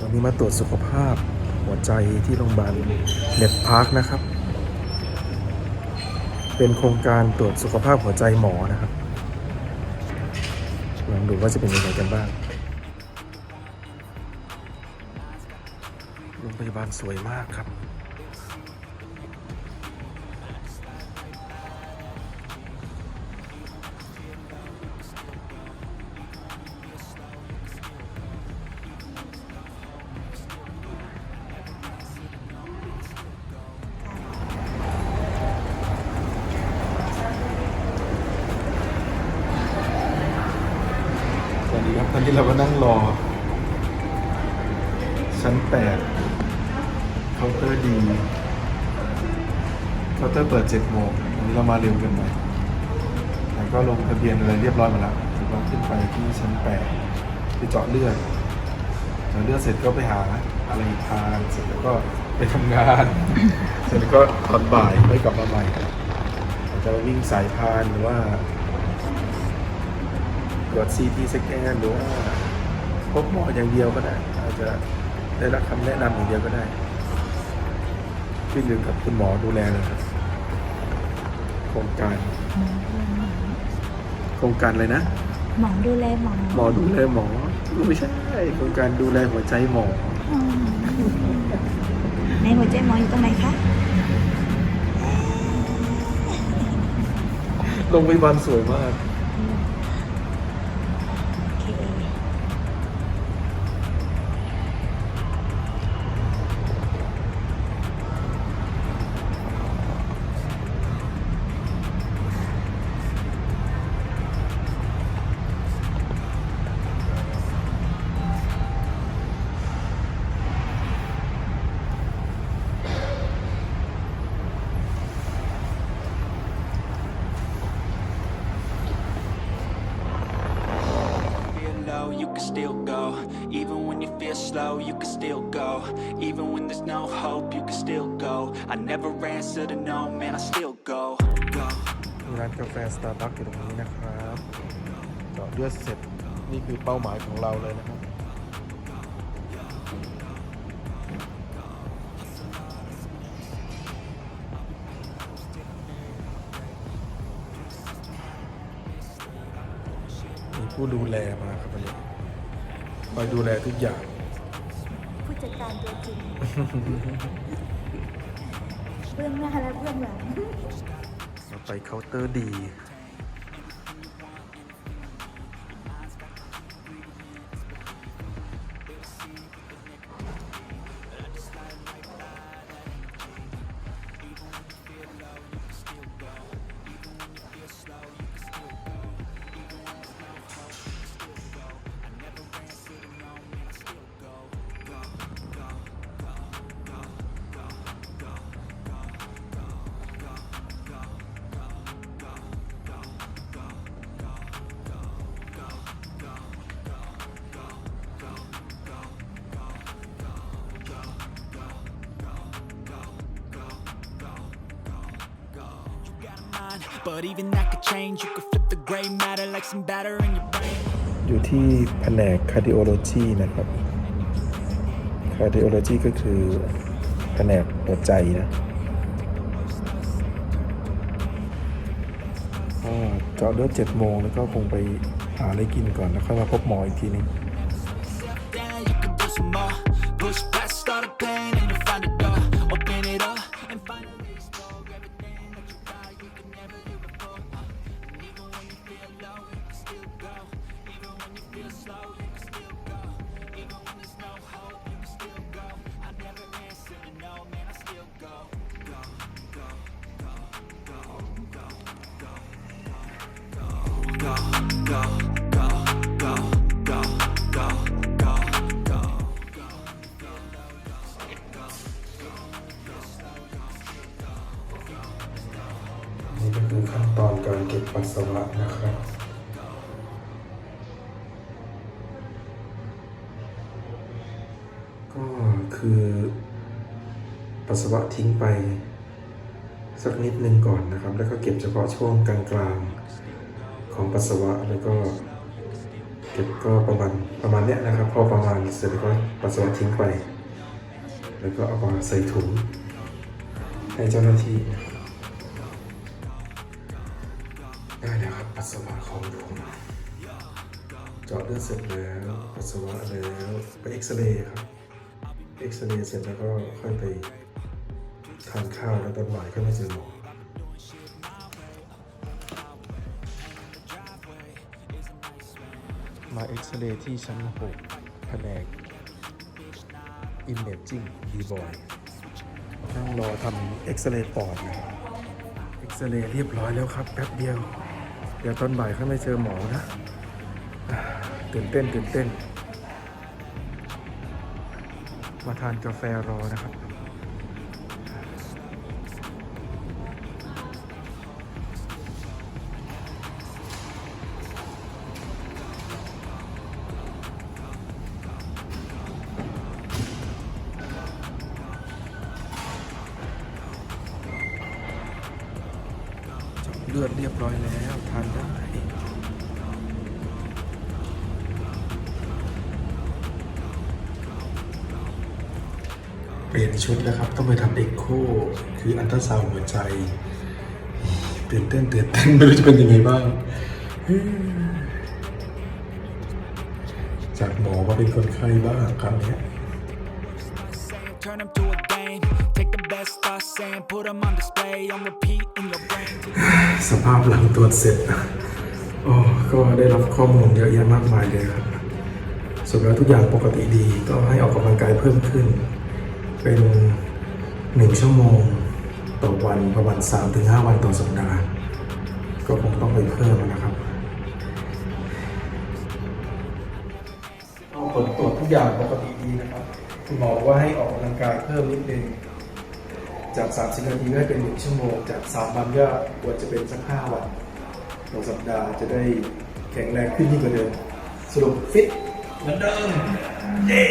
วันนี้มาตรวจสุขภาพหัวใจที่โรงพยาบาลเน็ตพาร์คนะครับ เป็นโครงการตรวจสุขภาพหัวใจหมอนะครับลองดูว่าจะเป็นยังไงกันบ้าง โรงพยาบาลสวยมากครับ ตอนนี้เราก็นั่งรอ ชั้นแปดเคาน์เตอร์ดีเคาน์เตอร์เปิดเจ็ดโมงวันนี้เรามาเร็วกันไปแล้วก็ลงทะเบียนอะไรเรียบร้อยหมดแล้วแล้วก็ขึ้นไปที่ชั้นแปดไปเจาะเลือดเจาะเลือดเสร็จก็ไปหาอะไรทานเสร็จแล้วก็ไปทำงาน เสร็จแล้วก็ตอนบ่ายไม่กลับมาใหม่อาจจะวิ่งสายพานหรือว่า ตรวจซีทีสแกนหรือว่าพบหมออย่างเดียวก็ได้ อาจจะได้รับคำแนะนำอย่างเดียวก็ได้ขึ้นอยู่กับคุณหมอดูแลเลยครับ โครงการ โครงการอะไรนะ หมอดูแลหมอหมอดูแลหมอไม่ใช่โครงการดูแลหัวใจหมออืมในหัวใจหมออยู่ตรงไหนคะ โรงพยาบาลสวยมาก can still go. Even when you feel slow, you can still go. Even when there's no hope, you can still go. I never answer to no, man, I still go. Go. มีร้านกาแฟสตาร์บัคอยู่ตรงนี้นะครับเจาะเลือดเสร็จ นี่คือเป้าหมายของเราเลยนะครับ มีผู้ดูแลมาครับวันนี้ คอยดูแลทุกอย่าง ผู้จัดการตัวจริง เบื้องหน้าและเบื้องหลัง เราไปเคาน์เตอร์ดี But even that could change. You could flip the gray matter like some batter in your brain. อยู่ที่แผนก cardiology นะครับ cardiology ก็คือแผนกหัวใจนะก็เจาะเลือดเจ็ดโมงแล้วก็คงไปหาอะไรกินก่อนแล้วค่อยมาพบหมออีกทีหนึง นี่ก็คือขั้นตอนการเก็บปัสสาวะนะครับก็คือปัสสาวะทิ้งไปสักนิดนึงก่อนนะครับ แล้วก็เก็บเฉพาะช่วงกลางๆ ของปัสสาวะแล้วก็เก็บก็ประมาณประมาณเนี้ยนะครับ พอประมาณเสร็จแล้วก็ปัสสาวะทิ้งไป แล้วก็เอามาใส่ถุงให้เจ้าหน้าที่ได้แล้วครับปัสสาวะของผมเจาะเลือดเสร็จแล้วปัสสาวะแล้วไปเอ็กซเรย์ครับเอ็กซเรย์เสร็จแล้วก็ค่อยไปทานข้าวแล้วตอนบ่ายก็มาเจอหมอ มาเอ็กซเรย์ที่ชั้น 6 แผนก Imaging d b o y นั่งรอทำเอ็กซเรย์ปอดนะเอ็กซเรย์เรียบร้อยแล้วครับแป๊บเดียว เดี๋ยวตอนบ่ายเขาไม่เจอหมอนะตื่นเต้นตื่นเต้น มาทานกาแฟรอนะครับ เลือดเรียบร้อยแล้วทานได้เปลี่ยนชุดแล้วครับ ต้องไปทำเอ็กโคคืออันตราซาวด์หัวใจตื่นเต้นตื่นเต้นไม่รู้จะเป็นยังไงบ้าง จากหมอมาเป็นคนไข้บ้างครั้งเนี้ ย Saying, turn them to a game. Take the best thoughts saying, put them on display, on repeat in your brain. สภาพหลังตรวจเสร็จโอ้ก็ได้รับข้อมูลเยอะแยะมากมายเลยครับสุดแล้วทุกอย่างปกติดีก็ให้ออกกำลังกายเพิ่มขึ้น เป็นหนึ่งชั่วโมงต่อวันประมาณ3-5ถึงวันต่อสัปดาห์ ก็คงต้องไปเพิ่มนะครับผลตรวจทุกอย่างปกติดีนะครับ คุณหมอบอกว่าให้ออกกำลังกายเพิ่มนิดนึง จาก 30 นาทีก็เป็น 1 ชั่วโมง จาก 3 วันก็ควรจะเป็นสัก 5 วันต่อสัปดาห์จะได้แข็งแรงขึ้นยิ่งกว่าเดิมสรุปฟิตเหมือนเดิมเย้